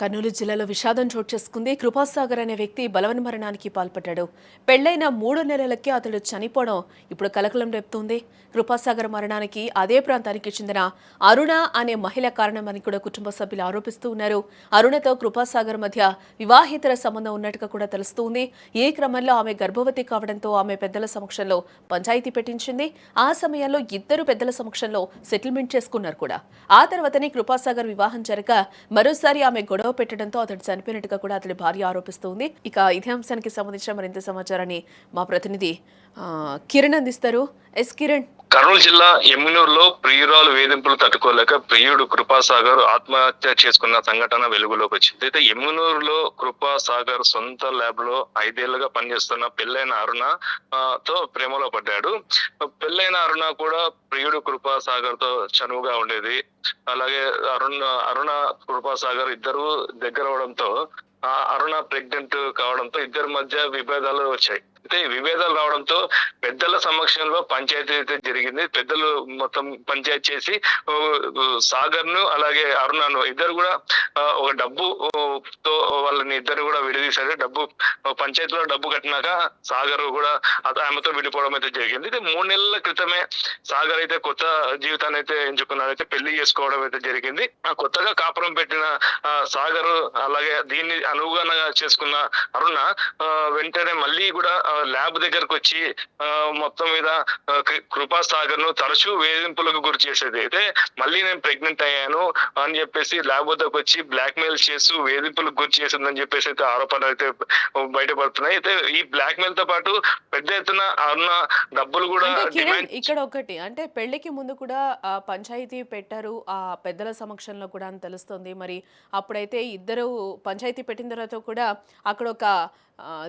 Kurnool జిల్లాలో విషాదం చోటు చేసుకుంది. కృపాసాగర్ అనే వ్యక్తి బలవన్ మరణానికి పాల్పడ్డాడు. పెళ్ళైన మూడు నెలలకే అతడు చనిపోవడం ఇప్పుడు కలకలం రేపుతోంది. కృపాసాగర్ మరణానికి అదే ప్రాంతానికి చెందిన అరుణ అనే మహిళ కారణమని కూడా కుటుంబ సభ్యులు ఆరోపిస్తూ ఉన్నారు. అరుణతో కృపాసాగర్ మధ్య వివాహేతర సంబంధం ఉన్నట్టుగా కూడా తెలుస్తోంది. ఈ క్రమంలో ఆమె గర్భవతి కావడంతో ఆమె పెద్దల సమక్షంలో పంచాయతీ పెట్టించింది. ఆ సమయంలో ఇద్దరు పెద్దల సమక్షంలో సెటిల్మెంట్ చేసుకున్నారు కూడా. ఆ తర్వాతనే కృపాసాగర్ వివాహం జరగ మరోసారి ఆమె గొడవ పెట్టడంతో అతడు చనిపోయినట్టుగా కూడా అతడి భార్య ఆరోపిస్తోంది ఇక ఇదే అంశానికి సంబంధించిన మరింత సమాచారాన్ని మా ప్రతినిధి కిరణ్ అందిస్తారు. ఎస్ కిరణ్. కర్నూలు జిల్లా ఎమ్మినూరులో ప్రియురాలు వేధింపులు తట్టుకోలేక ప్రియుడు కృపాసాగర్ ఆత్మహత్య చేసుకున్న సంఘటన వెలుగులోకి వచ్చింది. అయితే ఎమ్మినూరులో కృపాసాగర్ సొంత ల్యాబ్లో ఐదేళ్ళుగా పనిచేస్తున్న పెళ్ళైన అరుణ తో ప్రేమలో పడ్డాడు. పెళ్ళైన అరుణ కూడా ప్రియుడు కృపాసాగర్తో చనువుగా ఉండేది. అలాగే అరుణ అరుణ కృపాసాగర్ ఇద్దరు దగ్గర అవడంతో అరుణ ప్రెగ్నెంట్ కావడంతో ఇద్దరి మధ్య విభేదాలు వచ్చాయి. అయితే ఈ విభేదాలు రావడంతో పెద్దల సమక్షంలో పంచాయతీ అయితే జరిగింది. పెద్దలు మొత్తం పంచాయతీ చేసి సాగర్ను అలాగే అరుణను ఇద్దరు కూడా ఒక డబ్బు తో వాళ్ళని ఇద్దరు కూడా విడదీశారు. డబ్బు పంచాయతీలో డబ్బు కట్టినాక సాగర్ కూడా అత- ఆమెతో విడిపోవడం అయితే జరిగింది. ఇది మూడు నెలల క్రితమే సాగర్ అయితే కొత్త జీవితాన్ని అయితే ఎంచుకున్నాడు అయితే పెళ్ళి చేసుకోవడం అయితే జరిగింది. ఆ కొత్తగా కాపురం పెట్టిన సాగర్ అలాగే దీన్ని అనుగుణంగా చేసుకున్న అరుణ వెంటనే మళ్ళీ కూడా ల్యాబ్ దగ్గరకు వచ్చి మొత్తం మీద కృపా సాగర్ను తరచూ వేధింపులకు గురి చేసేది. అయితే మళ్ళీ నేను ప్రెగ్నెంట్ అయ్యాను అని చెప్పేసి ల్యాబ్ వద్దకు వచ్చి బ్లాక్ మెయిల్ చేస్తూ వేధింపులకు గురి చేసిందని చెప్పేసి అయితే ఆరోపణలు అయితే బయటపడుతున్నాయి. అయితే ఈ బ్లాక్ మెయిల్తో పాటు పెద్ద ఎత్తున అరుణ డబ్బులు కూడా ఇక్కడ ఒకటి అంటే పెళ్ళికి ముందు కూడా పంచాయతీ పెట్టారు ఆ పెద్దల సమక్షంలో కూడా అని తెలుస్తుంది. మరి అప్పుడైతే ఇద్దరు పంచాయతీ పెట్టిన తర్వాత కూడా అక్కడ ఒక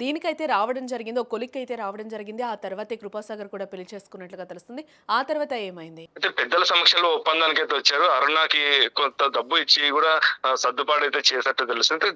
దీనికైతే రావడం జరిగింది ఒక కొలిక్ అయితే రావడం జరిగింది. ఆ తర్వాతే కృపాసాగర్ కూడా పెళ్ళి చేసుకున్నట్లుగా తెలుస్తుంది. ఆ తర్వాత ఏమైంది? అయితే పెద్దల సమక్షంలో ఒప్పందానికి అయితే వచ్చారు. అరుణాకి కొంత డబ్బు ఇచ్చి కూడా సర్దుబాటు అయితే చేసినట్టు తెలుస్తుంది.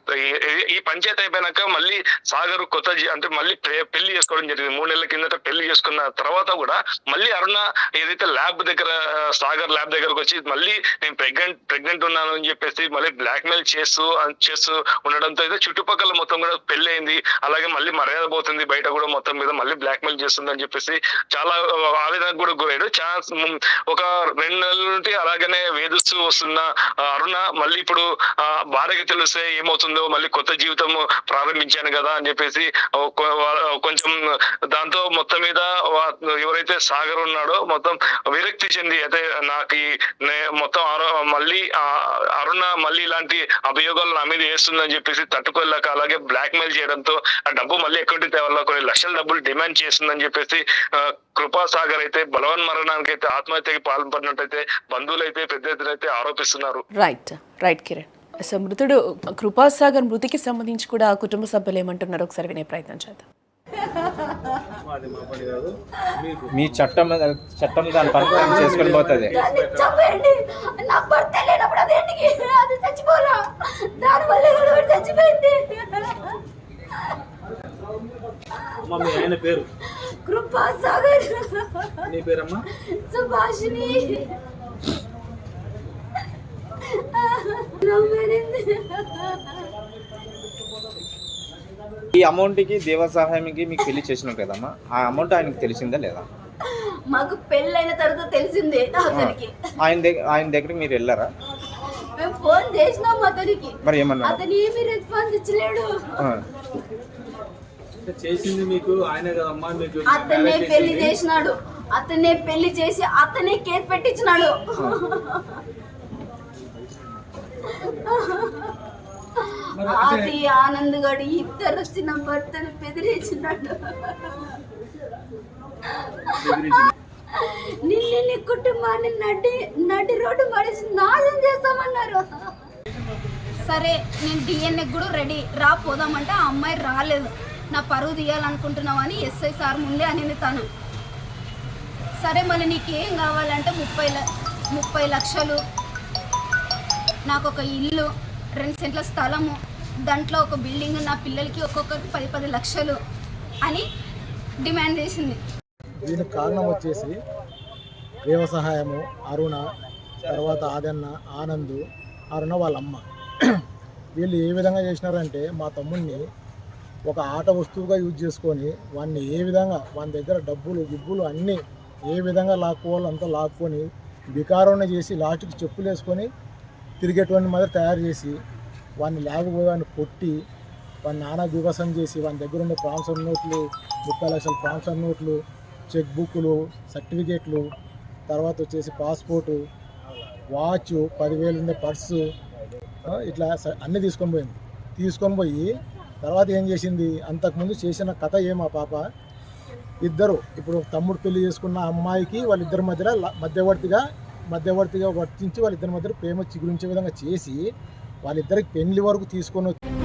ఈ- పంచాయతీ అయిపోయినాక మళ్ళీ సాగర్ కొత్త అంటే మళ్ళీ పెళ్ళి చేసుకోవడం జరిగింది. మూడు నెలల కిందట పెళ్ళి చేసుకున్న తర్వాత కూడా మళ్ళీ అరుణ ఏదైతే ల్యాబ్ దగ్గర సాగర్ ల్యాబ్ దగ్గరకు వచ్చి మళ్ళీ నేను ప్రెగ్నెంట్ ప్రెగ్నెంట్ ఉన్నాను అని చెప్పేసి మళ్ళీ బ్లాక్ మెయిల్ చేస్తూ చేస్తూ ఉండడంతో అయితే చుట్టుపక్కల మొత్తం కూడా పెళ్ళయింది. అలాగే మళ్ళీ మర్యాద పోతుంది. బయట కూడా మొత్తం మీద మళ్ళీ బ్లాక్ మెయిల్ చేస్తుంది అని చెప్పేసి చాలా ఆవేదనకు కూడా గురయ్యాడు. ఛాన్స్ ఒక రెండు నెలల నుండి అలాగనే వేధిస్తూ వస్తున్న అరుణ మళ్ళీ ఇప్పుడు భార్యకి తెలిస్తే ఏమవుతుందో మళ్ళీ కొత్త జీవితం ప్రారంభించాను కదా అని చెప్పేసి కొంచెం దాంతో మొత్తం మీద ఎవరైతే సాగర్ ఉన్నాడో మొత్తం విరక్తి చెంది. అయితే నాకు మొత్తం అరు- మళ్ళీ అరుణ మళ్ళీ ఇలాంటి అభియోగాలు నా మీద వేస్తుందని చెప్పేసి తట్టుకోలేక అలాగే బ్లాక్ మెయిల్ చేయడంతో ఆ డబ్బు మళ్ళీ ఎక్కడి తేవాలో కొన్ని లక్షల డబ్బులు డిమాండ్ చేస్తుందని చెప్పేసి ఆ, కృపా సాగర్ అయితే బలవన్ మరణానికి అయితే ఆత్మహత్యకి పాల్పడినట్టయితే బంధువులు అయితే పెద్ద ఎత్తున అయితే ఆరోపిస్తున్నారు. రైట్ రైట్ కిరణ్ అసలు మృతుడు కృపాసాగర్ మృతికి సంబంధించి కూడా ఆ కుటుంబ సభ్యులు ఏమంటున్నారో ఒకసారి వినే ప్రయత్నం చేద్దాం. మీ చట్టం చట్టం దాని పని చేసుకొని పోతుంది దాన్ని చంపేయండి నా భర్త లేనప్పుడు అదేంటికి అది చచ్చిపోరా దాని వల్ల కూడా వాడు చచ్చిపోయింది అమ్మ మీ ఆయన పేరు? కృపా సాగర్. నీ పేరమ్మా? సుభాషిని నమ్మేరింది ఈ అమౌంట్కి దేవ సహాయంకి మీకు పెళ్ళి చేసినాం కదమ్మా? ఆ అమౌంట్ ఆయనకి తెలిసిందా లేదా? మాకు పెళ్ళైన తర్వాత తెలిసిందే అతనికి. ఆయన దగ్గర ఆయన దగ్గరికి మీరు వెళ్ళారా? మేము ఫోన్ చేసినాం అతనికి. మరి ఏమన్నా అతను ఏమీ రెస్పాన్స్ ఇచ్చలేడు. చేసింది మీకు ఆయనే కదమ్మా మీకు అతనే పెళ్ళి. చేసినాడు. అతనే పెళ్ళి చేసి అతనే కేసు పెట్టించినాడు. ఆది ఆనంద్ గడు ఇద్దరు వచ్చిన భర్తను బెదిరించినాడు. నిన్ను నీ కుటుంబాన్ని నటి నటి రోడ్డు మనిషి నాశనం చేస్తామన్నారు. సరే నేను డిఎన్ఏ కూడా రెడీ రా పోదామంటే ఆ అమ్మాయి రాలేదు. నా పరువు తీయాలనుకుంటున్నావు అని ఎస్ఐ సార్ ముందే అనింది తను. సరే మళ్ళీ నీకు ఏం కావాలంటే ముప్పై ల- ముప్పై లక్షలు నాకు ఒక ఇల్లు రెండు సెంట్ల స్థలము దాంట్లో ఒక బిల్డింగ్ నా పిల్లలకి ఒక్కొక్కరికి పది పది లక్షలు అని డిమాండ్ చేసింది. దీనికి కారణం వచ్చేసి వ్యవసాయము అరుణ తర్వాత ఆదన్న ఆనంద్ అరుణ వాళ్ళ అమ్మ వీళ్ళు ఏ విధంగా చేసినారంటే మా తమ్ముడిని ఒక ఆట వస్తువుగా యూజ్ చేసుకొని వాడిని ఏ విధంగా వాని దగ్గర డబ్బులు గిబ్బులు అన్నీ ఏ విధంగా లాక్కోవాలో అంతా లాక్కొని వికారం చేసి లాస్ట్కి చెప్పులు వేసుకొని తిరిగేటువంటి మాదిరి తయారు చేసి వాడిని లేకపోయాన్ని కొట్టి వాడిని నానా దివసం చేసి వాని దగ్గర ఉండే ప్రాన్సర్ నోట్లు ముప్పై లక్షల ప్రాన్సర్ నోట్లు చెక్ బుక్లు సర్టిఫికేట్లు తర్వాత వచ్చేసి పాస్పోర్టు వాచ్ పదివేలు ఉండే పర్సు ఇట్లా అన్నీ తీసుకొని పోయింది. తీసుకొని పోయి తర్వాత ఏం చేసింది? అంతకుముందు చేసిన కథ ఏం ఆ పాప? ఇద్దరు ఇప్పుడు తమ్ముడు పెళ్ళి చేసుకున్న అమ్మాయికి వాళ్ళిద్దరి మధ్యలో మధ్యవర్తిగా మధ్యవర్తిగా వర్తించి వాళ్ళిద్దరి మధ్య ప్రేమ చిగురించే విధంగా చేసి వాళ్ళిద్దరికి పెళ్ళి వరకు తీసుకొని వచ్చి